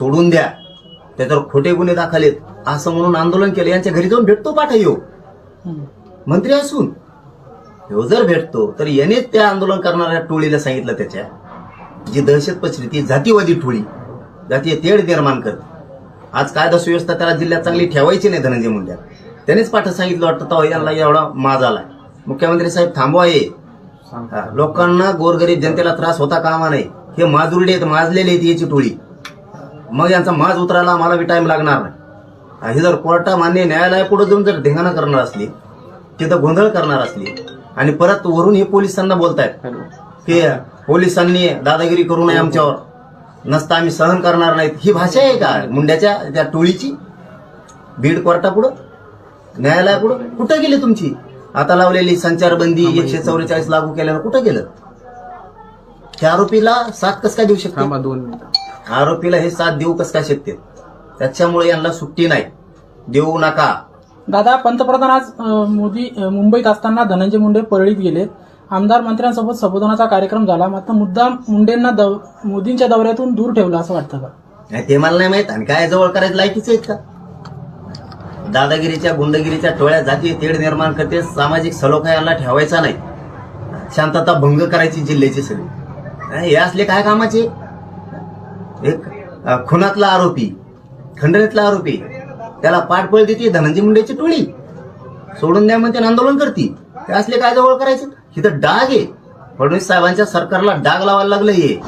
सोडून द्या. त्याच्यावर खोटे गुन्हे दाखल आहेत असं म्हणून आंदोलन केलं. यांच्या घरी जाऊन भेटतो पाठा येऊ मंत्री असून. ह्यो जर भेटतो तर यानेच त्या आंदोलन करणाऱ्या टोळीला सांगितलं त्याच्या. जी दहशत पसरली ती जातीवादी टोळी. जातीय तेढ निर्माण करते. आज कायदा सुव्यवस्था त्याला जिल्ह्यात चांगली ठेवायची नाही धनंजय मुंड्या त्यानेच पाठ सांगितलं वाटतं तेव्हा यांना एवढा माज आलाय. मुख्यमंत्री साहेब थांबवा हे. हा, लोकांना गोरगरीब जनतेला त्रास होता कामा नाही हे माजुरडे आहेत माजलेले आहेत याची टोळी. मग यांचा माज उतरायला आम्हाला बी टाइम लागणार नाही. हा, हे जर कोर्टा मान्य न्यायालयापुढे जाऊन जर धिंगाणा करणार असली तिथं गोंधळ करणार असली आणि परत वरून हे पोलिसांना बोलतायत की पोलिसांनी दादागिरी करू नये आमच्यावर नसता आम्ही सहन करणार नाहीत. ही भाषा आहे का? मुंड्याच्या त्या टोळीची? बीड कोर्टापुढं? न्यायालयापुढं? कुठं गेली तुमची? आता लावलेली संचारबंदी एकशे चौवेचाळीस लागू केल्यानं कुठं गेलं? त्या आरोपीला साथ कस काय देऊ शकतो? दोन मिनिटं. आरोपीला हे साथ देऊ कस काय शकते? त्याच्यामुळे यांना सुट्टी नाही. देऊ नका. दादा पंतप्रधान आज अ, मोदी अ, मुंबईत असताना धनंजय मुंडे परळीत गेले. आमदार मंत्र्यांसोबत संबोधनाचा कार्यक्रम झाला. मात्र मुद्दा मुंडेंना दौ- मोदींच्या दौऱ्यातून दूर ठेवलं असं वाटतं का? नाही, ते मला नाही माहीत. आणि काय जवळ करायचं लायकीच आहेत का? दादागिरीच्या गुंडगिरीच्या टोळ्या जाती तेढ निर्माण करते. सामाजिक सलोखा यांना ठेवायचा नाही. शांतता भंग करायची जिल्ह्याची सगळी. हे असले काय कामाचे? एक खुनातला आरोपी खंडणीतला आरोपी त्याला पाठबळ देते धनंजय मुंडेची टोळी. सोडून द्या म्हणते आणि आंदोलन करते. ते असले काय जवळ करायचे? इथं डाग आहे. फडणवीस साहेबांच्या सरकारला डाग लावायला लागलं हे.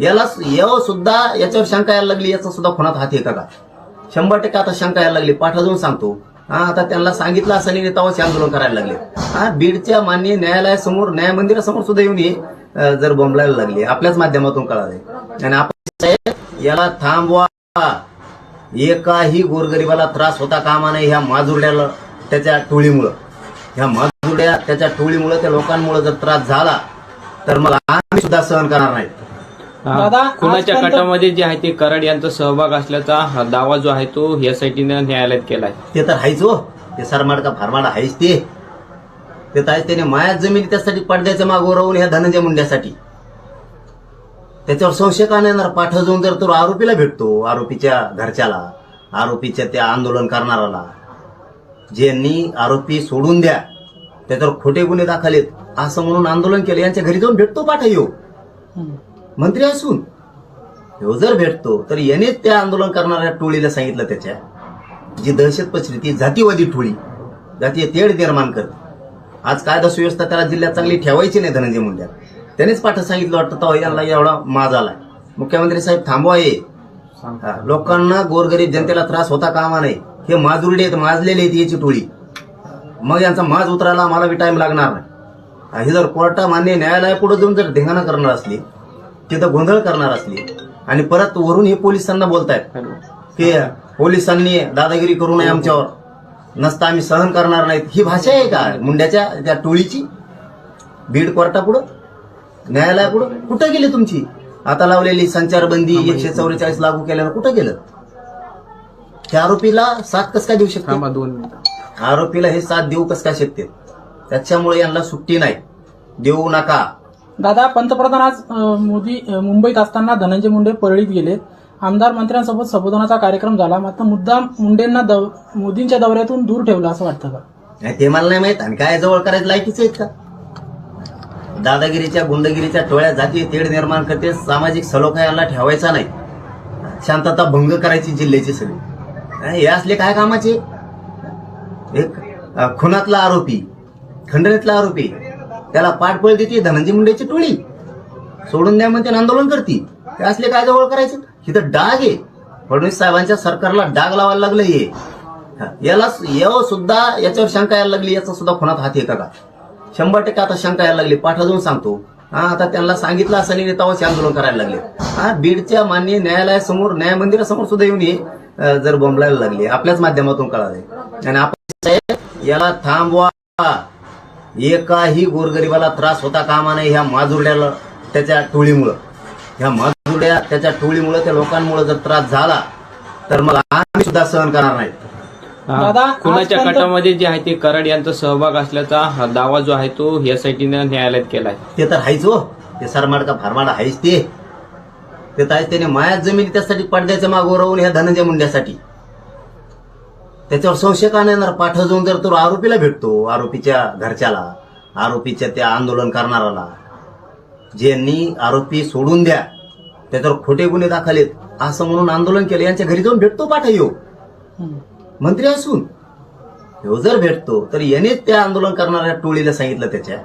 याला यावं सुद्धा याच्यावर शंका यायला लागली याचा सुद्धा खुनात हात आहे का? शंभर टक्के आता शंका यायला लागली. पाठा जाऊन सांगतो. हा आता त्यांना सांगितलं असं नाही तेव्हाच आंदोलन करायला लागले. हा बीडच्या मान्य न्यायालयासमोर न्याय मंदिरासमोर सुद्धा येऊन हे जर बोंबलायला लागले. आपल्याच माध्यमातून कळाले. आणि आपण याला थांबवा. एकाही गोरगरिबाला त्रास होता कामा नाही ह्या माजुरड्याला त्याच्या टोळीमुळं. ह्या माजुरड्या त्याच्या टोळीमुळं त्या लोकांमुळे जर त्रास झाला तर मग आम्ही सुद्धा सहन करणार नाही दादा, हा, आजपर्यंत- कटामध्ये जे आहे ते कराड यांचा सहभाग असल्याचा दावा जो आहे तो एसआयटीनं न्यायालयात केलाय. ते तर हायच हो. ते सरमाड का फारमाड हायच ते. ते तर आहेच. त्याने मायात जमिनी त्यासाठी पडद्याच्या मागोवर राहून ह्या धनंजय मुंड्यासाठी. त्याच्यावर संशय का नाही येणार? पाठ जाऊन जर तो आरोपीला भेटतो आरोपीच्या घरच्याला आरोपीच्या त्या आंदोलन करणाराला ज्यांनी आरोपी सोडून द्या त्याच्यावर खोटे गुन्हे दाखल आहेत. असं म्हणून आंदोलन केलं. यांच्या घरी जाऊन भेटतो पाठा येऊ. मंत्री असून ह्यो जर भेटतो तर यानेच त्या आंदोलन करणाऱ्या टोळीला सांगितलं त्याच्या जी दहशत पसरली ती जातीवादी टोळी जातीय तेढ निर्माण करते. आज कायदा सुव्यवस्था त्याला जिल्ह्यात चांगली ठेवायची नाही धनंजय मुंड्या त्यानेच पाठ सांगितलं वाटतं तेव्हा यांना एवढा माज आलाय. मुख्यमंत्री साहेब थांबवा हे. हा, लोकांना गोरगरीब जनतेला त्रास होता कामा नाही हे माजुरडे आहेत माजलेले आहेत याची टोळी. मग यांचा माज उतरायला आम्हाला बी टाइम लागणार नाही. हा, जर कोर्टा मान्य न्यायालयापुढे जाऊन जर धिंगाणा करणार असली तिथं गोंधळ करणार असली आणि परत वरून हे पोलिसांना बोलतायत की पोलिसांनी दादागिरी करू नये आमच्यावर. नसता आम्ही सहन करणार नाहीत. ही भाषा आहे का? मुंड्याच्या त्या टोळीची? बीड कोर्टापुढं? न्यायालयापुढं? कुठं गेली तुमची? आता लावलेली संचारबंदी एकशे चौवेचाळीस लागू केल्यानं कुठं गेलं? त्या आरोपीला साथ कस काय देऊ शकतो? दोन मिनिटं. आरोपीला हे साथ देऊ कस काय शकते? त्याच्यामुळे यांना सुट्टी नाही. देऊ नका. दादा पंतप्रधान आज मोदी मुंबईत असताना धनंजय मुंडे परळीत गेले. आमदार मंत्र्यांसोबत संबोधनाचा कार्यक्रम झाला. मात्र मुद्दा मुंडेंना दौ- मोदींच्या दौऱ्यातून दूर ठेवलं असं वाटतं का? नाही, ते मला नाही माहीत. आणि काय जवळ करायचं लायकीच आहेत का? दादागिरीच्या गुंडगिरीच्या टोळ्या जाती तेढ निर्माण करते. सामाजिक सलोखा यांना ठेवायचा नाही. शांतता भंग करायची जिल्ह्याची सगळी. हे असले काय कामाचे? एक खुनातला आरोपी खंडणीतला आरोपी. त्याला पाठबळ देते धनंजय मुंडेची टोळी. सोडून द्या म्हणते आंदोलन करती. ते असले काय जवळ करायचं? इथं डाग आहे. फडणवीस साहेबांच्या सरकारला डाग लावायला लागलं हे. याला यावं सुद्धा याच्यावर शंका यायला लागली याचा सुद्धा खुनात हात आहे का? शंभर टक्के आता शंका यायला लागली. पाठा जाऊन सांगतो. हा आता त्यांना सांगितलं असं नाही तेव्हाच आंदोलन करायला लागले. हा बीडच्या मान्य न्यायालयासमोर न्याय मंदिरासमोर सुद्धा येऊन हे जर बोंबलायला लागले. आपल्याच माध्यमातून कळाले आणि आपण याला थांबवा. एकाही गोरगरिबाला त्रास होता कामा नाही ह्या माजुरड्याला त्याच्या टोळीमुळं. ह्या माजुरड्या त्याच्या टोळीमुळं त्या लोकांमुळे जर त्रास झाला तर मग आम्ही सुद्धा सहन करणार नाही दादा, खुनाच्या आजपर्यंत- कटामध्ये जे आहे ते कराड यांचा सहभाग असल्याचा दावा जो आहे तो एसआयटीनं न्यायालयात केलाय. ते तर हायच हो. ते सरमाड का फारमाड हायच ते. ते ताई त्याने मायात जमिनी त्यासाठी पडद्याच्या मागोवर राहून ह्या धनंजय मुंड्यासाठी. त्याच्यावर संशय का नाही येणार? पाठ जाऊन जर तो आरोपीला भेटतो आरोपीच्या घरच्याला आरोपीच्या त्या आंदोलन करणाराला ज्यांनी आरोपी सोडून द्या त्याच्यावर खोटे गुन्हे दाखलेत असं म्हणून आंदोलन केलं यांच्या घरी जाऊन भेटतो पाठ येऊ. मंत्री असून ह्यो जर भेटतो तर यानेच त्या आंदोलन करणाऱ्या टोळीला सांगितलं त्याच्या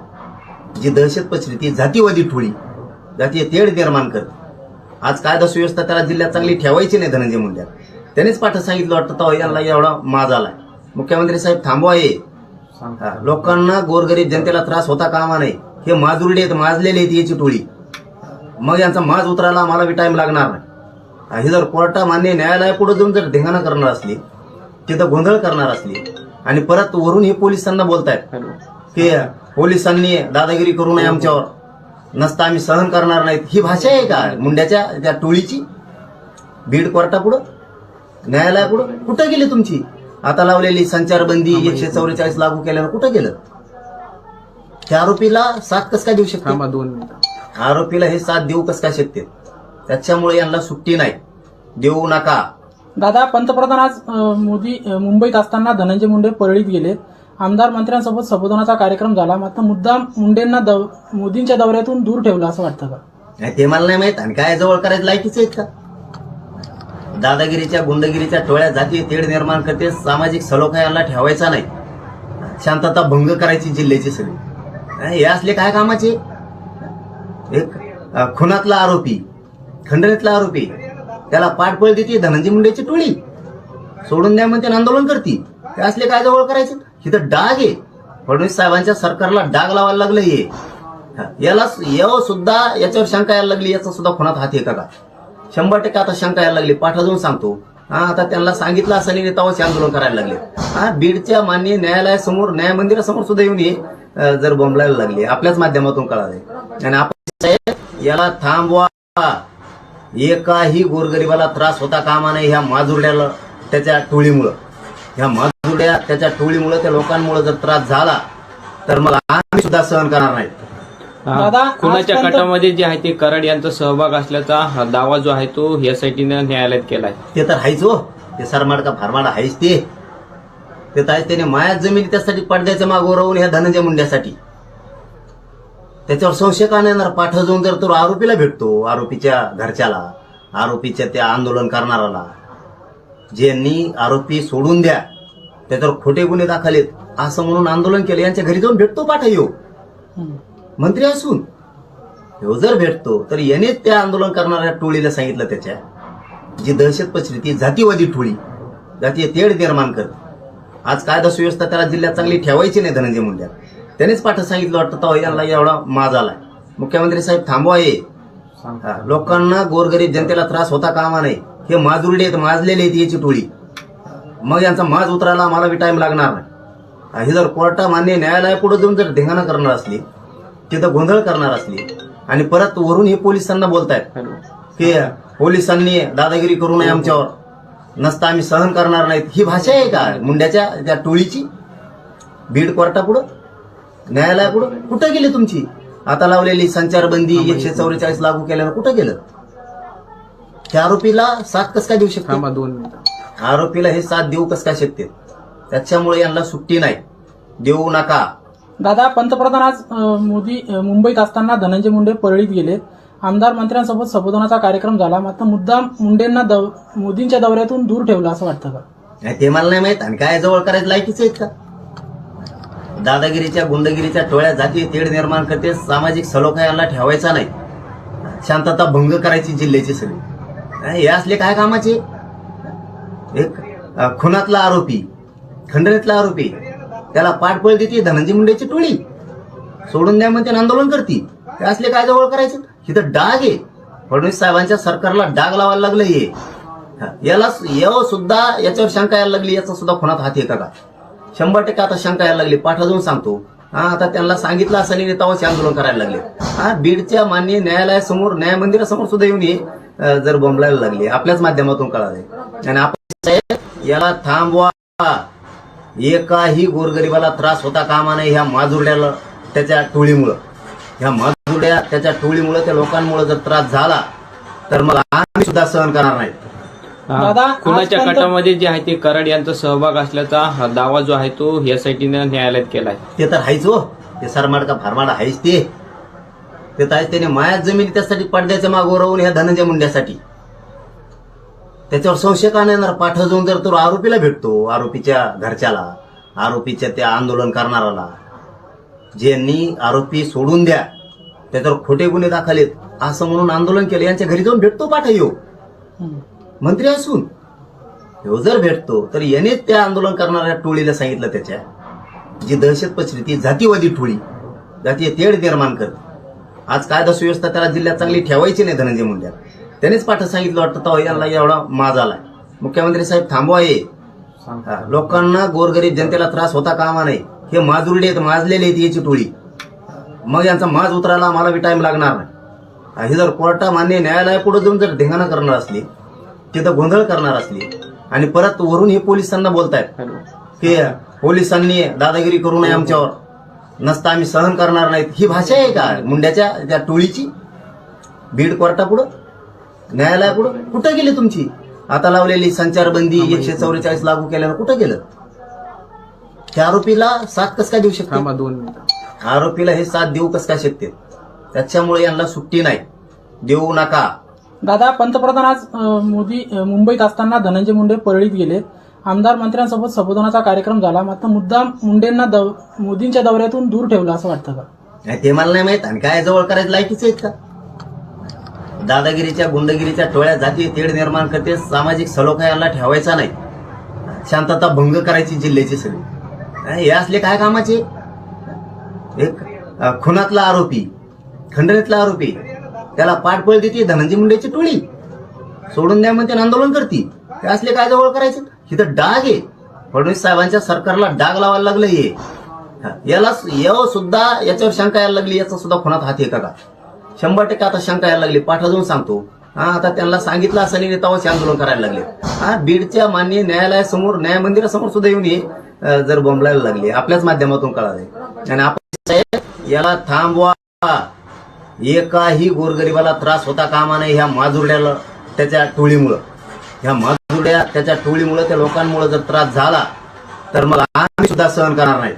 जी दहशत पसरी ती जातीवादी टोळी जातीय तेढ निर्माण करते. आज कायदा सुव्यवस्था त्याला जिल्ह्यात चांगली ठेवायची नाही धनंजय मुंड्यात त्यानेच पाठ सांगितलं वाटतं तेव्हा यांना एवढा माज आलाय. मुख्यमंत्री साहेब थांबवा हे. लोकांना गोरगरीब जनतेला त्रास होता कामा नाही हे माजुरडे आहेत माजलेले आहेत याची टोळी. मग यांचा माज उतरायला आम्हाला बी टाइम लागणार नाही. हा, जर कोर्टा मान्य न्यायालयापुढे जाऊन जर धिंगाणा करणार असली तिथं गोंधळ करणार असली आणि परत वरून हे पोलिसांना बोलतायत की पोलिसांनी दादागिरी करू नये आमच्यावर. नसता आम्ही सहन करणार नाहीत. ही भाषा आहे का? मुंड्याच्या त्या टोळीची? बीड कोर्टापुढं? न्यायालयापुढं कुठं? गेली तुमची? आता लावलेली संचारबंदी एकशे चौवेचाळीस लागू केल्यानं कुठं गेलं? त्या आरोपीला साथ कस काय देऊ शकते? दोन मिनिटं. आरोपीला हे साथ देऊ कस काय शकते? त्याच्यामुळे यांना सुट्टी नाही. देऊ नका. दादा पंतप्रधान आज मोदी मुंबईत असताना धनंजय मुंडे परळीत गेले. आमदार मंत्र्यांसोबत संबोधनाचा कार्यक्रम झाला. मात्र मुद्दाम मुंडेंना दौ- मोदींच्या दौऱ्यातून दूर ठेवलं असं वाटतं का? नाही, ते मला नाही माहीत. आणि काय जवळ करायचं लायकीच आहेत का दादागिरीच्या गुंडगिरीच्या टोळ्या जाती तेढ निर्माण करते. सामाजिक सलोखा यांना ठेवायचा नाही. शांतता भंग करायची जिल्ह्याची सगळी. हे असले काय कामाचे? एक खुनातला आरोपी खंडणीतला आरोपी त्याला पाठबळ देते धनंजय मुंडेची टोळी. सोडून द्या म्हणते आंदोलन करते. ते असले काय जवळ करायचे? इथं डाग आहे. फडणवीस साहेबांच्या सरकारला डाग लावायला लागलं हे. याला यावं सुद्धा याच्यावर शंका यायला लागली याचा सुद्धा खुनात हात आहे का? शंभर टक्के आता शंका यायला लागली. पाठा जाऊन सांगतो. हा आता त्यांना सांगितलं असं नाही तेव्हाच आंदोलन करायला लागले. हा बीडच्या मान्य न्यायालयासमोर न्याय मंदिरासमोर सुद्धा येऊन हे जर बोंबलायला लागले. आपल्याच माध्यमातून कळाले आणि आपण याला थांबवा. एकाही गोरगरिबाला त्रास होता कामा नाही ह्या माजुरड्याला त्याच्या टोळीमुळं. ह्या माजुरड्या त्याच्या टोळीमुळं त्या लोकांमुळं जर त्रास झाला तर मग आम्ही सुद्धा सहन करणार नाही. दादा, आजपर्यंत- कटामध्ये जे आहे ते कराड यांचा सहभाग असल्याचा हा दावा जो आहे तो एसआयटीनं न्यायालयात केलाय. ते तर हायच हो. ते सरमाड का फारमाड हायच ते. ते तर आहेच त्याने मायात जमिनी त्यासाठी पडद्याच्या मागोवर राहून ह्या धनंजय मुंड्यासाठी. त्याच्यावर संशय का नाही येणार? पाठ जाऊन जर तो आरोपीला भेटतो आरोपीच्या घरच्याला आरोपीच्या त्या आंदोलन करणाराला ज्यांनी आरोपी सोडून द्या त्याच्यावर खोटे गुन्हे दाखलेत असं म्हणून आंदोलन केलं यांच्या घरी जाऊन भेटतो पाठ येऊ. हम्म. मंत्री असून ह्यो जर भेटतो तर यानेच त्या आंदोलन करणाऱ्या टोळीला सांगितलं त्याच्या जी दहशत पसरी ती जातीवादी टोळी जातीय तेढ निर्माण करते. आज कायदा सुव्यवस्था त्याला जिल्ह्यात चांगली ठेवायची नाही धनंजय मुंड्यात त्यानेच पाठ सांगितलं वाटतं तेव्हा यांना एवढा माज आलाय. मुख्यमंत्री साहेब थांबवा हे. हा, लोकांना गोरगरीब जनतेला त्रास होता कामा नाही हे माजुरडे आहेत माजलेले आहेत याची टोळी. मग यांचा माज उतरायला आम्हाला बी टाइम लागणार नाही. हा, हे जर कोर्टा मान्य न्यायालयापुढे जाऊन जर धिंगाणा करणार असली तिथं गोंधळ करणार असली आणि परत वरून हे पोलिसांना बोलतायत की पोलिसांनी दादागिरी करू नये आमच्यावर. नसता आम्ही सहन करणार नाहीत. ही भाषा आहे का? मुंड्याच्या त्या टोळीची? बीड कोर्टापुढं? न्यायालयापुढं? कुठं गेली तुमची? आता लावलेली संचारबंदी एकशे चौवेचाळीस लागू केल्यानं कुठं गेलं? त्या आरोपीला साथ कस काय देऊ शकते? दोन मिनिटं. आरोपीला हे साथ देऊ कस काय शकते? त्याच्यामुळे यांना सुट्टी नाही. देऊ नका. दादा पंतप्रधान आज मोदी मुंबईत असताना धनंजय मुंडे परळीत गेले आमदार मंत्र्यांसोबत संबोधनाचा कार्यक्रम झाला. मात्र मुद्दाम मुंडेंना दौ- मोदींच्या दौऱ्यातून दूर ठेवलं असं वाटतं का? नाही, ते मला नाही माहीत. आणि काय जवळ करायचं लायकीच आहेत का? दादागिरीच्या गुंडगिरीच्या टोळ्या जाती तेढ निर्माण करते. सामाजिक सलोखा यांना ठेवायचा नाही. शांतता भंग करायची जिल्ह्याची सगळी. हे असले काय कामाचे? एक खुनातला आरोपी खंडणीतला आरोपी. त्याला पाठबळ देते धनंजय मुंडेची टोळी. सोडून द्या म्हणते आंदोलन करते. ते असले काय जवळ करायचे? इथं डाग आहे. फडणवीस साहेबांच्या सरकारला डाग लावायला लागलं हे. याला यावं सुद्धा याच्यावर शंका यायला लागली याचा सुद्धा खुनात हात येता का शंभर टक्के आता शंका यायला लागली. पाठा जाऊन सांगतो. हा आता त्यांना सांगितलं असं नाही तेव्हाच आंदोलन करायला लागले. हा बीडच्या मान्य न्यायालयासमोर न्याय मंदिरासमोर सुद्धा येऊन हे जर बोंबलायला लागले. आपल्याच माध्यमातून कळाले आणि आपण याला थांबवा. एकाही गोरगरिबाला त्रास होता कामा नाही ह्या माजुरड्याला त्याच्या टोळीमुळं. ह्या माजुरड्या त्याच्या टोळीमुळं त्या लोकांमुळं जर त्रास झाला तर मग आम्ही सुद्धा सहन करणार नाही. दादा, खुनाच्या आजपर्यंत- कटामध्ये जे आहे ते कराड यांचा सहभाग असल्याचा दावा जो आहे तो एसआयटीनं न्यायालयात केलाय. ते तर हायच हो. ते सरमाड का फारमाड हायच ते. ते तर आहेच त्याने मायात जमीन त्यासाठी पडद्याच्या मागोवर राहून ह्या धनंजय मुंड्यासाठी. त्याच्यावर संशय का नाही येणार पाठ जाऊन जर तो आरोपीला भेटतो आरोपीच्या घरच्याला आरोपीच्या त्या आंदोलन करणाराला ज्यांनी आरोपी सोडून द्या त्याच्यावर खोटे गुन्हे दाखवलेत असं म्हणून आंदोलन केलं यांच्या घरी जाऊन भेटतो पाठ येऊ मंत्री असून ह्यो जर भेटतो तर याने त्या आंदोलन करणाऱ्या टोळीला सांगितलं त्याच्या जी दहशत पसरी ती जातीवादी टोळी जातीय तेढ निर्माण करते. आज कायदा सुव्यवस्था त्याला जिल्ह्यात चांगली ठेवायची नाही धनंजय मुंड्या त्यानेच पाठ सांगितलं वाटतं तो यांना एवढा माज आलाय. मुख्यमंत्री साहेब थांबवा हा, लोकांना गोरगरीब जनतेला त्रास होता कामा नाही हे माजुरडे आहेत माजलेले आहेत याची टोळी. मग यांचा माज उतरायला आम्हाला बी टाइम लागणार नाही. हे जर कोर्टा मान्य न्यायालयापुढे जाऊन जर धिंगाणा करणार असली तिथं गोंधळ करणार असली आणि परत वरून हे पोलिसांना बोलतायत की पोलिसांनी दादागिरी करू नये आमच्यावर नसता आम्ही सहन करणार नाहीत. ही भाषा आहे का? मुंड्याच्या त्या टोळीची? बीड कोर्टापुढं? न्यायालयापुढं कुठं? गेली तुमची? आता लावलेली संचारबंदी एकशे चौवेचाळीस लागू केल्यानं कुठं गेलं? त्या आरोपीला साथ कस काय देऊ शकते? दोन मिनिटं. आरोपीला हे साथ देऊ कस काय शकते? त्याच्यामुळे यांना सुट्टी नाही. देऊ नका. दादा पंतप्रधान आज मोदी मुंबईत असताना धनंजय मुंडे परळीत गेले आमदार मंत्र्यांसोबत संबोधनाचा कार्यक्रम झाला. मात्र मुद्दाम मुंडेंना दौ- मोदींच्या दौऱ्यातून दूर ठेवलं असं वाटतं का? नाही, ते मला नाही माहीत. आणि काय जवळ करायचं लायकीच आहेत का दादागिरीच्या गुंडगिरीच्या टोळ्या जाती तेढ निर्माण करते सामाजिक सलोखा यांना ठेवायचा नाही. शांतता भंग करायची जिल्ह्याची सगळी. हे असले काय कामाचे? एक खुनातला आरोपी खंडणीतला आरोपी त्याला पाठबळ देते धनंजय मुंडेची टोळी. सोडून द्या म्हणते आंदोलन करते. ते असले काय जवळ करायचे? इथं डाग आहे. फडणवीस साहेबांच्या सरकारला डाग लावायला लागलं हे. याला यावं सुद्धा याच्यावर शंका यायला लागली याचा सुद्धा खुनात हात आहे का? शंभर टक्के आता शंका यायला लागली. पाठा सांगतो. हा आता त्यांना सांगितलं असं नाही तेव्हाच आंदोलन करायला लागले. हा बीडच्या मान्य न्यायालयासमोर न्याय मंदिरासमोर सुद्धा येऊन हे जर बोंबलायला लागले. आपल्याच माध्यमातून कळाले आणि आपण याला थांबवा. एकाही गोरगरिबाला त्रास होता कामा नाही ह्या माजुरड्याला त्याच्या टोळीमुळं. ह्या माजुरड्या त्याच्या टोळीमुळं त्या लोकांमुळे जर त्रास झाला तर मग आम्ही सुद्धा सहन करणार नाही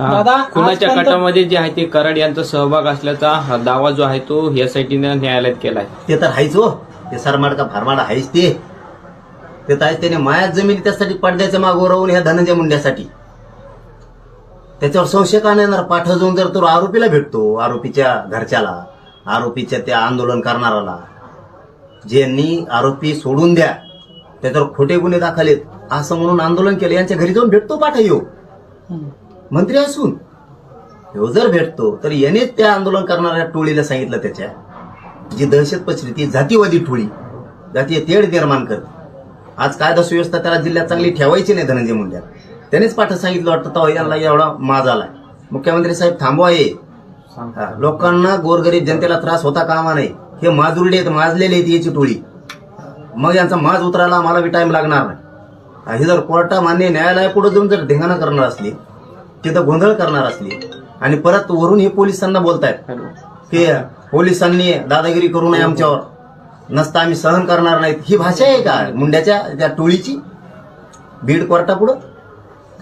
दादा, आजपर्यंत- कटामध्ये जे आहे ते कराड यांचा सहभाग असल्याचा दावा जो आहे तो एसआयटीनं न्यायालयात केलाय. ते तर हायच हो. ते सरमाड का फारमाड हायच ते. ते तर आहेच त्याने मायात जमीन त्यासाठी पडद्याच्या मागोवर राहून ह्या धनंजय मुंड्यासाठी. त्याच्यावर संशय का नाही येणार? पाठ जाऊन जर तो आरोपीला भेटतो आरोपीच्या घरच्याला आरोपीच्या त्या आंदोलन करणाराला ज्यांनी आरोपी सोडून द्या त्याच्यावर खोटे गुन्हे दाखलेत असं म्हणून आंदोलन केलं यांच्या घरी जाऊन भेटतो पाठ येऊ. मंत्री असून ह्यो जर भेटतो तर यानेच त्या आंदोलन करणाऱ्या टोळीला सांगितलं त्याच्या जी दहशत पसरी ती जातीवादी टोळी जातीय तेढ निर्माण करते. आज कायदा सुव्यवस्था त्याला जिल्ह्यात चांगली ठेवायची नाही धनंजय मुंड्या त्यानेच पाठ सांगितलं वाटतं तो यांना एवढा माज आलाय. मुख्यमंत्री साहेब थांबवा हे. हा, लोकांना गोरगरीब जनतेला त्रास होता कामा नाही हे माजुरडे आहेत माजलेले आहेत याची टोळी. मग यांचा माज उतरायला आम्हाला बी टाइम लागणार नाही. हा, हे जर कोर्टा मान्य न्यायालयापुढे जाऊन जर धिंगाणा करणार असली तिथं गोंधळ करणार असली आणि परत वरून हे पोलिसांना बोलतायत की पोलिसांनी दादागिरी करू नये आमच्यावर. नसता आम्ही सहन करणार नाहीत. ही भाषा आहे का? मुंड्याच्या त्या टोळीची? बीड कोर्टापुढं?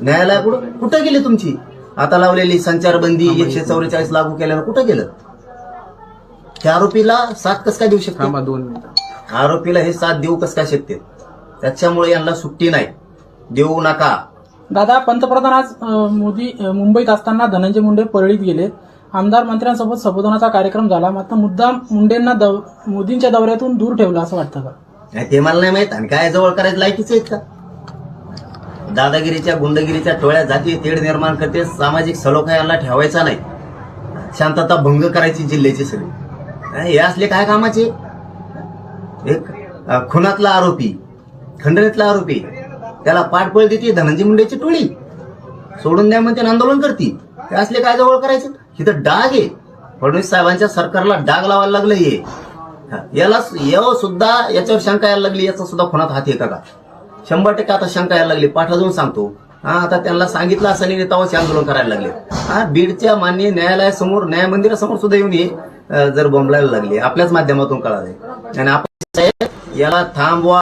न्यायालयापुढं? कुठं गेली तुमची? आता लावलेली संचारबंदी एकशे चौवेचाळीस लागू केल्यानं कुठं गेलं? त्या आरोपीला साथ कस काय देऊ शकते? दोन मिनिटं. आरोपीला हे साथ देऊ कस काय शकते? त्याच्यामुळे यांना सुट्टी नाही. देऊ नका. दादा पंतप्रधान आज मोदी मुंबईत असताना धनंजय मुंडे परळीत गेले. आमदार मंत्र्यांसोबत संबोधनाचा कार्यक्रम झाला. मात्र मुद्दाम मुंडेंना दौ- मोदींच्या दौऱ्यातून दूर ठेवलं असं वाटतं का? ते मला नाही माहीत. आणि काय जवळ करायचं लायकीच आहेत का? दादागिरीच्या गुंडगिरीच्या टोळ्या जाती तेढ निर्माण करते. सामाजिक सलोखा यांना ठेवायचा नाही. शांतता भंग करायची जिल्ह्याची सगळी. हे असले काय कामाचे? एक खुनातला आरोपी खंडणीतला आरोपी त्याला पाठबळ देते धनंजय मुंडेची टोळी. सोडून द्या म्हणते आणि आंदोलन करते. ते असले काय जवळ करायचं? इथं डाग आहे. फडणवीस साहेबांच्या सरकारला डाग लावायला लागलं हे. याला यावं सुद्धा याच्यावर शंका यायला लागली याचा सुद्धा खुनात हात येता का शंभर टक्के आता शंका यायला लागली. पाठा जाऊन सांगतो. हा आता त्यांना सांगितलं असं नाही तेव्हाच आंदोलन करायला लागले. हा बीडच्या मान्य न्यायालयासमोर न्याय मंदिरासमोर सुद्धा येऊन हे जर बोंबलायला लागले. आपल्याच माध्यमातून कळाले आणि आपण याला थांबवा.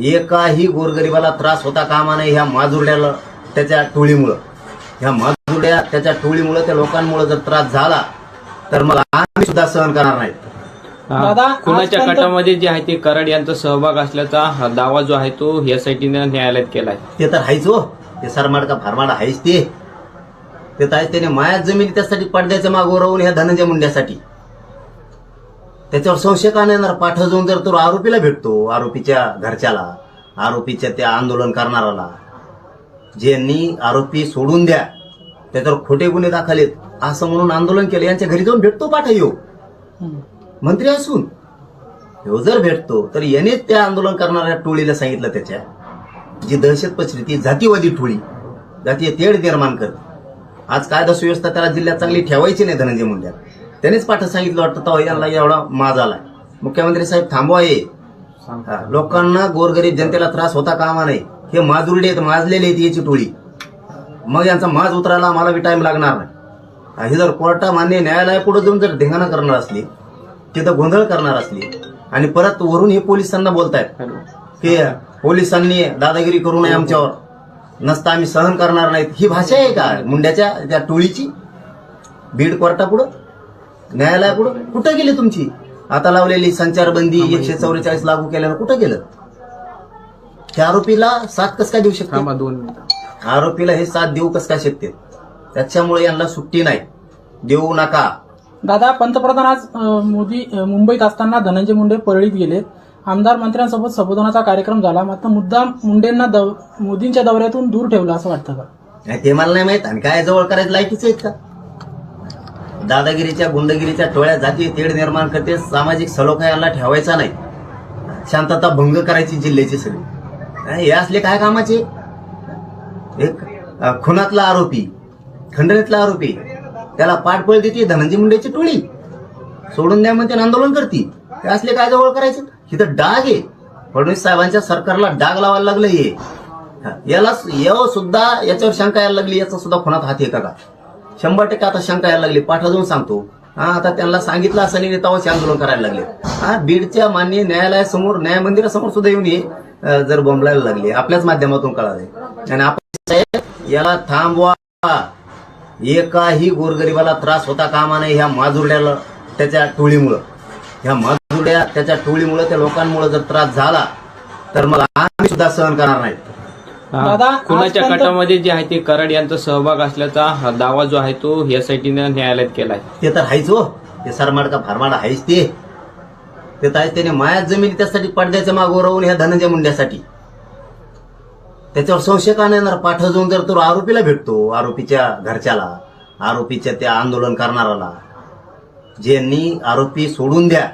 एकाही गोरगरिबाला त्रास होता कामा नये ह्या माजुरड्याला त्याच्या टोळीमुळं. ह्या माजुरड्या त्याच्या टोळीमुळं त्या लोकांमुळे जर त्रास झाला तर मग आम्ही सुद्धा सहन करणार नाही दादा, कुणाच्या कटामध्ये जे आहे ते कराड यांचा सहभाग असल्याचा हा दावा जो आहे तो या साईटीनं न्यायालयात केलाय. ते तर हायच हो. ते सरमाड का फारमाड हायच ते. ते तर आहेच त्याने मायात जमीन त्यासाठी पडद्याच्या मागोवर राहून ह्या धनंजय मुंड्यासाठी. त्याच्यावर संशय का नाही येणार पाठ जाऊन जर तो आरोपीला भेटतो आरोपीच्या घरच्याला आरोपीच्या त्या आंदोलन करणाराला ज्यांनी आरोपी सोडून द्या त्याच्यावर खोटे गुन्हे दाखलेत असं म्हणून आंदोलन केलं यांच्या घरी जाऊन भेटतो पाठ येऊ. मंत्री असून ह्यो जर भेटतो तर यानेच त्या आंदोलन करणाऱ्या टोळीला सांगितलं त्याच्या जी दहशत पसरी ती जातीवादी टोळी जातीय तेढ निर्माण करते. आज कायदा सुव्यवस्था त्याला जिल्ह्यात चांगली ठेवायची नाही धनंजय मुंड्यात त्यानेच पाठ सांगितलं वाटतं तेव्हा यांना एवढा माज आलाय. मुख्यमंत्री साहेब थांबवा हे. हा, लोकांना गोरगरीब जनतेला त्रास होता कामा नाही हे माजुरडे आहेत माजलेले आहेत याची टोळी. मग यांचा माज उतरायला आम्हाला बी टाइम लागणार नाही. हा, जर कोर्टा मान्य न्यायालयापुढे जाऊन जर धिंगाणा करणार असली तिथं गोंधळ करणार असली आणि परत वरून हे पोलिसांना बोलतायत की पोलिसांनी दादागिरी करू नये आमच्यावर. नसता आम्ही सहन करणार नाहीत. ही भाषा आहे का? मुंड्याच्या त्या टोळीची? बीड कोर्टापुढं? न्यायालयापुढं कुठं गेली तुमची? आता लावलेली संचारबंदी एकशे चौवेचाळीस लागू केल्यानं कुठं गेलं? त्या आरोपीला साथ कस काय देऊ शकते? थांबा दोन मिनिटं. आरोपीला हे साथ देऊ कस काय शकते? त्याच्यामुळे यांना सुट्टी नाही. देऊ नका. दादा पंतप्रधान आज अं, मोदी अं, मुंबईत असताना धनंजय मुंडे परळीत गेले आमदार मंत्र्यांसोबत संबोधनाचा कार्यक्रम झाला. मात्र मुद्दाम मुंडेंना दौ- मोदींच्या दौऱ्यातून दूर ठेवलं असं वाटतं का? नाही, ते मला नाही माहीत. आणि काय जवळ करायचं लायकीच आहेत का? दादागिरीच्या गुंडगिरीच्या टोळ्या जाती तेढ निर्माण करते सामाजिक सलोखा यांना ठेवायचा नाही. शांतता भंग करायची जिल्ह्याची सगळी. हे असले काय कामाचे? एक खुनातला आरोपी खंडणीतला आरोपी त्याला पाठबळ देते धनंजय मुंडेची टोळी. सोडून द्या म्हणते आंदोलन करते. हे असले काय जवळ करायचे? इथं डाग आहे. फडणवीस साहेबांच्या सरकारला डाग लावायला लागलं हे. याला याव सुद्धा याच्यावर शंका यायला लागली याचा सुद्धा खुनात हात आहे का? शंभर टक्के आता शंका यायला लागली. पाठा जाऊन सांगतो. हा आता त्यांना सांगितलं असं नाही तेव्हाच आंदोलन करायला लागले. हा बीडच्या मान्य न्यायालयासमोर न्याय मंदिरासमोर सुद्धा येऊन हे जर बोंबलायला लागले. आपल्याच माध्यमातून कळाले. आणि आपण याला थांबवा. एकाही गोरगरिबाला त्रास होता कामा नये ह्या माजुरड्याला त्याच्या टोळीमुळं. ह्या माजुरड्या त्याच्या टोळीमुळं त्या लोकांमुळे जर त्रास झाला तर मग आम्ही सुद्धा सहन करणार नाही. दादा, कुणाच्या कटामध्ये जे आहे ते कराड यांचा सहभाग असल्याचा हा दावा जो आहे तो या साईटीनं न्यायालयात केलाय. ते तर हायच हो. ते सरमाड का फारमाड हायच ते. ते तर त्याने मायात जमीन त्यासाठी पडद्याच्या मागोवर राहून ह्या धनंजय मुंड्यासाठी. त्याच्यावर संशय का नाही येणार? पाठ जाऊन जर तो आरोपीला भेटतो आरोपीच्या घरच्याला आरोपीच्या त्या आंदोलन करणाराला ज्यांनी आरोपी सोडून द्या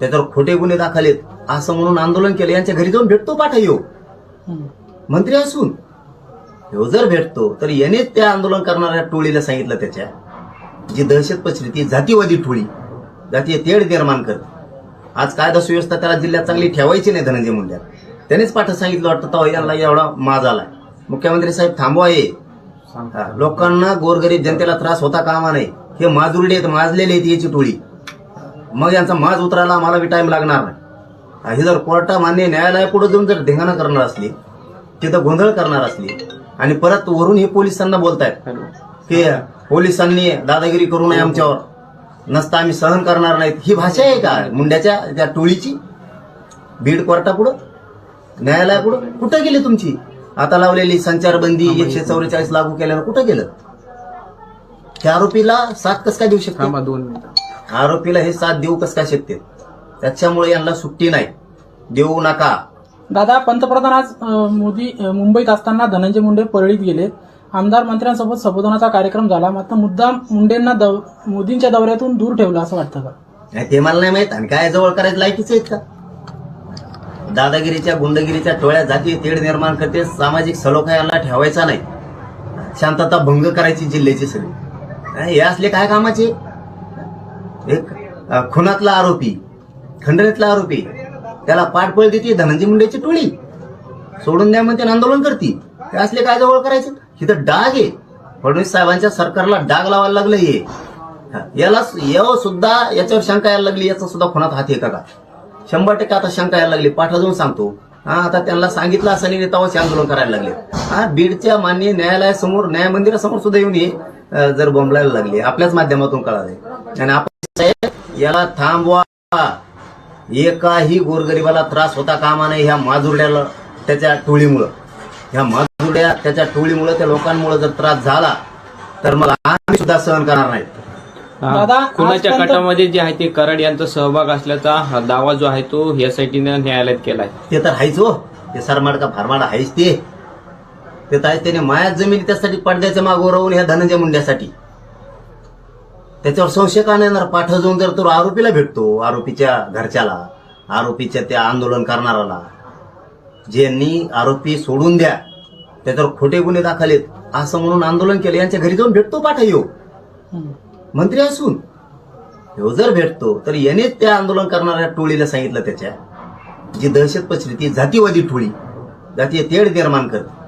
त्याच्यावर खोटे गुन्हे दाखलेत असं म्हणून आंदोलन केलं यांच्या घरी जाऊन भेटतो पाठ येऊ. मंत्री असून ह्यो जर भेटतो तर यानेच त्या आंदोलन करणाऱ्या टोळीला सांगितलं त्याच्या जी दहशत पसरी ती जातीवादी टोळी जातीय तेढ निर्माण करते. आज कायदा सुव्यवस्था त्याला जिल्ह्यात चांगली ठेवायची नाही धनंजय मुंड्यात त्यानेच पाठ सांगितलं वाटतं तेव्हा यांना एवढा माज आलाय. मुख्यमंत्री साहेब थांबवा हे. हा, लोकांना गोरगरीब जनतेला त्रास होता कामा नाही हे माजुरडे आहेत माजलेले आहेत याची टोळी. मग यांचा माज उतरायला आम्हाला बी टाइम लागणार नाही. हा, हे जर कोर्टा मान्य न्यायालयापुढे जाऊन जर धिंगाणा करणार असली तिथं गोंधळ करणार असली आणि परत वरून हे पोलिसांना बोलतायत की पोलिसांनी दादागिरी करू नये आमच्यावर. नसता आम्ही सहन करणार नाहीत. ही भाषा आहे का? मुंड्याच्या त्या टोळीची? बीड कोर्टापुढं? न्यायालयापुढं? कुठं गेली तुमची? आता लावलेली संचारबंदी एकशे चौवेचाळीस लागू केल्यानं कुठं गेलं? त्या आरोपीला साथ कस काय देऊ शकते? दोन मिनिटं. आरोपीला हे साथ देऊ कस काय शकते? त्याच्यामुळे यांना सुट्टी नाही. देऊ नका. दादा पंतप्रधान आज मोदी मुंबईत असताना धनंजय मुंडे परळीत गेले आमदार मंत्र्यांसोबत संबोधनाचा कार्यक्रम झाला. मात्र मुद्दाम मुंडेंना दौ- मोदींच्या दौऱ्यातून दूर ठेवलं असं वाटतं का? नाही, ते मला नाही माहीत. आणि काय जवळ करायचं लायकीच आहेत का? दादागिरीच्या गुंडगिरीच्या टोळ्या जाती तेढ निर्माण करते. सामाजिक सलोखा यांना ठेवायचा नाही. शांतता भंग करायची जिल्ह्याची सगळी. हे असले काय कामाचे? एक खुनातला आरोपी खंडणीतला आरोपी. त्याला पाठबळ देते धनंजय मुंडेची टोळी. सोडून द्या म्हणते आणि आंदोलन करते. ते असले काय जवळ करायचे? इथं डाग आहे. फडणवीस साहेबांच्या सरकारला डाग लावायला लागलं हे. याला याव सुद्धा याच्यावर शंका यायला लागली याचा सुद्धा खुनात हात आहे का? शंभर टक्के आता शंका यायला लागली. पाठा जाऊन सांगतो. हा आता त्यांना सांगितलं असं नाही तेव्हाच आंदोलन करायला लागले. हा बीडच्या मान्य न्यायालयासमोर न्याय मंदिरासमोर सुद्धा येऊन हे जर बोंबलायला लागले. आपल्याच माध्यमातून कळाले आणि आपण याला थांबवा. एकाही गोरगरिबाला त्रास होता कामा नाही ह्या माजुरड्याला त्याच्या टोळीमुळं. ह्या माजुरड्या त्याच्या टोळीमुळं त्या लोकांमुळे जर त्रास झाला तर मग आम्ही सुद्धा सहन करणार नाही कुणाच्या गटामध्ये जे आहे ते कराड यांचा सहभाग असल्याचा हा दावा जो आहे तो एसआयटीनं न्यायालयात केलाय. ते तर आहेच हो. ते सरमाड का फारमाड आहेच ते. ते तर त्याने मायात जमीन त्यासाठी पडद्याच्या मागोवर राहून ह्या धनंजय मुंड्यासाठी. त्याच्यावर संशय का नाही येणार? पाठ जाऊन जर तो आरोपीला भेटतो आरोपीच्या घरच्याला आरोपीच्या त्या आंदोलन करणाराला ज्यांनी आरोपी सोडून द्या त्याच्यावर खोटे गुन्हे दाखलेत असं म्हणून आंदोलन केलं यांच्या घरी जाऊन भेटतो पाठा येऊ. मंत्री असून ह्यो जर भेटतो तर यानेच त्या आंदोलन करणाऱ्या टोळीला सांगितलं त्याच्या जी दहशत पसरली ती जातीवादी टोळी जातीय तेढ निर्माण करते.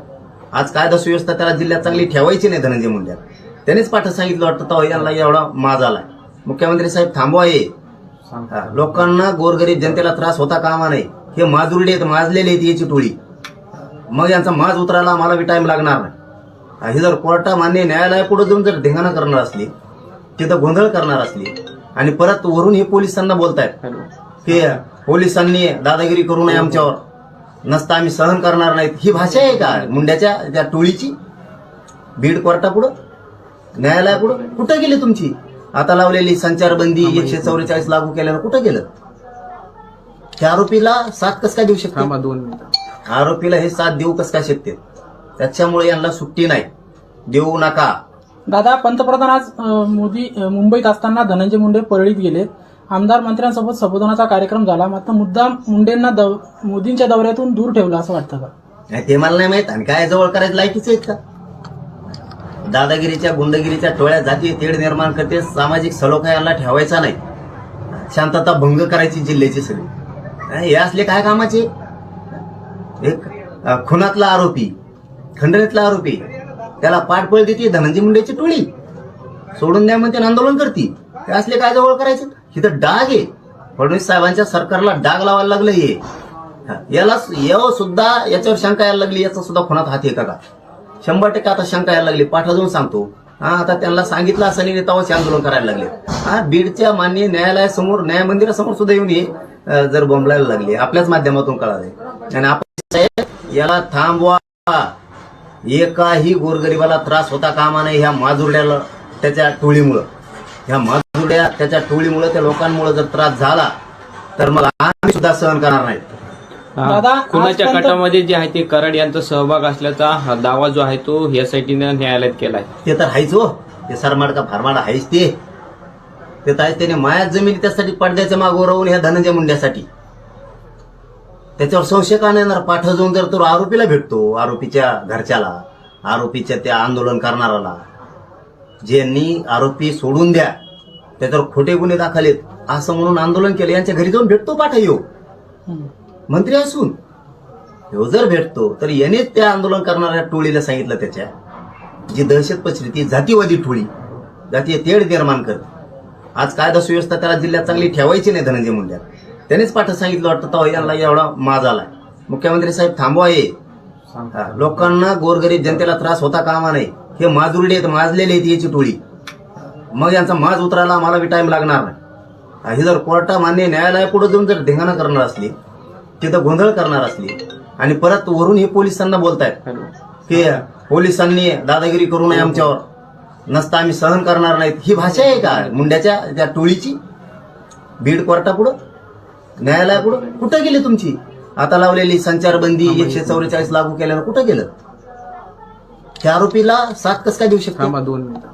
आज कायदा सुव्यवस्था त्याला जिल्ह्यात चांगली ठेवायची नाही धनंजय मुंड्यात त्यानेच पाठ सांगितलं वाटतं तेव्हा यांना एवढा माज आलाय. मुख्यमंत्री साहेब थांबवा हे. लोकांना गोरगरीब जनतेला त्रास होता कामा नाही हे माजुरडे आहेत माजलेले आहेत याची टोळी. मग यांचा माज उतरायला आम्हाला बी टाइम लागणार नाही. हा, हे जर कोर्टा मान्य न्यायालयापुढे जाऊन जर धिंगाणा करणार असली तिथं गोंधळ करणार असली आणि परत वरून हे पोलिसांना बोलतायत की पोलिसांनी दादागिरी करू नये आमच्यावर नसता आम्ही सहन करणार नाहीत. ही भाषा आहे का? मुंड्याच्या त्या टोळीची? बीड कोर्टापुढं? न्यायालयापुढं कुठं गेली तुमची? आता लावलेली संचारबंदी एकशे चौवेचाळीस लागू केल्यानं कुठं गेलं? त्या आरोपीला साथ कस काय देऊ शकते? दोन मिनिटं. आरोपीला हे साथ देऊ कस काय शकते? त्याच्यामुळे यांना सुट्टी नाही. देऊ नका. दादा पंतप्रधान आज मोदी मुंबईत असताना धनंजय मुंडे परळीत गेले. आमदार मंत्र्यांसोबत संबोधनाचा कार्यक्रम झाला. मात्र मुद्दाम मुंडेंना दौ- मोदींच्या दौऱ्यातून दूर ठेवलं असं वाटतं का? नाही, ते मला नाही माहीत. आणि काय जवळ करायचं लायकीच आहेत का? दादागिरीच्या गुंडगिरीच्या टोळ्या जाती तेढ निर्माण करते. सामाजिक सलोखा यांना ठेवायचा नाही. शांतता भंग करायची जिल्ह्याची सगळी. हे असले काय कामाचे? एक खुनातला आरोपी खंडणीतला आरोपी त्याला पाठबळ देते धनंजय मुंडेची टोळी. सोडून द्या म्हणते आंदोलन करते. हे असले काय जवळ करायचे? इथं डाग आहे. फडणवीस साहेबांच्या सरकारला डाग लावायला लागलं हे. याला यावं सुद्धा याच्यावर शंका यायला लागली याचा सुद्धा खुनात हात आहे का? शंभर टक्के आता शंका यायला लागली. पाठवून सांगतो. हा आता त्यांना सांगितलं असं नाही तेव्हाच आंदोलन करायला लागले. हा बीडच्या मान्य न्यायालयासमोर न्याय मंदिरासमोर सुद्धा येऊन हे जर बोंबलायला लागले. आपल्याच माध्यमातून कळाले. आणि आपण याला थांबवा. एकाही गोरगरिबाला त्रास होता कामा नाही ह्या माजुरड्याला त्याच्या टोळीमुळं. ह्या माजुरड्या त्याच्या टोळीमुळं त्या लोकांमुळे जर त्रास झाला तर मग आम्ही सुद्धा सहन करणार नाही दादा, कुणाच्या गटामध्ये जे आहे ते कराड यांचा सहभाग असल्याचा हा दावा जो आहे तो एसआयटीनं न्यायालयात केलाय. ते तर आहेच हो. ते सरमाड का फारमाड आहेच ते. ते तर आहेच त्याने मायात जमीन त्यासाठी पडद्याच्या मागोवर राहून ह्या धनंजय मुंड्यासाठी. त्याच्यावर संशय का नाही येणार? पाठ जाऊन जर तो आरोपीला भेटतो आरोपीच्या घरच्याला आरोपीच्या त्या आंदोलन करणाराला ज्यांनी आरोपी सोडून द्या त्याच्यावर खोटे गुन्हे दाखलेत असं म्हणून आंदोलन केलं यांच्या घरी जाऊन भेटतो पाठा येऊ. मंत्री असून ह्यो जर भेटतो तर यानेच त्या आंदोलन करणाऱ्या टोळीला सांगितलं त्याच्या. जी दहशत पसरली ती जातीवादी टोळी जातीय तेढ निर्माण करते. आज कायदा सुव्यवस्था त्याला जिल्ह्यात चांगली ठेवायची नाही धनंजय मुंड्यात. त्यानेच पाठ सांगितलं वाटतं तेव्हा यांना एवढा माज आलाय. मुख्यमंत्री साहेब थांबवा हे हा, लोकांना गोरगरीब जनतेला त्रास होता कामा नाही हे माजुरडे आहेत माजलेले आहेत याची टोळी. मग यांचा माज उतरायला आम्हाला बी टाइम लागणार नाही. हा, हे जर कोर्टा मान्य न्यायालयापुढे जाऊन जर धिंगाणा करणार असली तिथं गोंधळ करणार असली आणि परत वरून हे पोलिसांना बोलतायत की पोलिसांनी दादागिरी करू नये आमच्यावर. नसता आम्ही सहन करणार नाहीत. ही भाषा आहे का? मुंड्याच्या त्या टोळीची? बीड कोर्टापुढं? न्यायालयापुढं? कुठं गेली तुमची? आता लावलेली संचारबंदी एकशे चौवेचाळीस लागू केल्यानं कुठं गेलं? त्या आरोपीला साथ कस काय देऊ शकते? दोन मिनिटं.